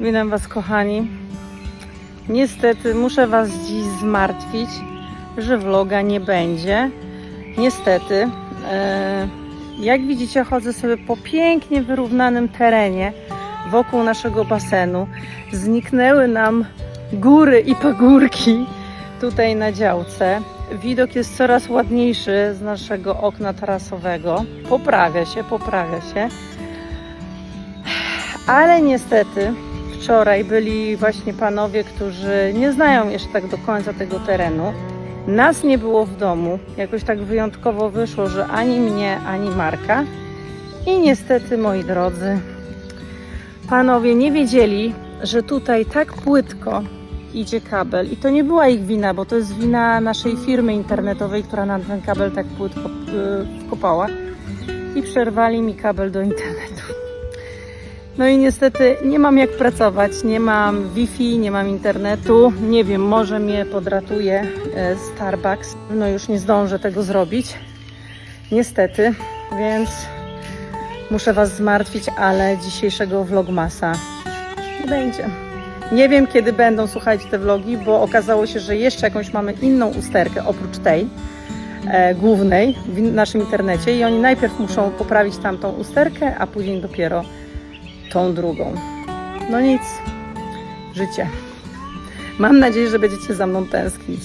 Witam Was, kochani. Niestety muszę Was dziś zmartwić, że vloga nie będzie. Niestety. E, jak widzicie, chodzę sobie po pięknie wyrównanym terenie wokół naszego basenu. Zniknęły nam góry i pagórki tutaj na działce. Widok jest coraz ładniejszy z naszego okna tarasowego. Poprawia się, poprawia się. Ale niestety wczoraj byli właśnie panowie, którzy nie znają jeszcze tak do końca tego terenu. Nas nie było w domu. Jakoś tak wyjątkowo wyszło, że ani mnie, ani Marka. I niestety, moi drodzy, panowie nie wiedzieli, że tutaj tak płytko idzie kabel. I to nie była ich wina, bo to jest wina naszej firmy internetowej, która nam ten kabel tak płytko yy, wkopała. I przerwali mi kabel do internetu. No i niestety nie mam jak pracować, nie mam Wi-Fi, nie mam internetu. Nie wiem, może mnie podratuje e, Starbucks. No już nie zdążę tego zrobić. Niestety, więc muszę Was zmartwić, ale dzisiejszego vlogmasa nie będzie. Nie wiem, kiedy będą słuchać te vlogi, bo okazało się, że jeszcze jakąś mamy inną usterkę oprócz tej e, głównej w naszym internecie i oni najpierw muszą poprawić tamtą usterkę, a później dopiero tą drugą. No nic, życie. Mam nadzieję, że będziecie za mną tęsknić.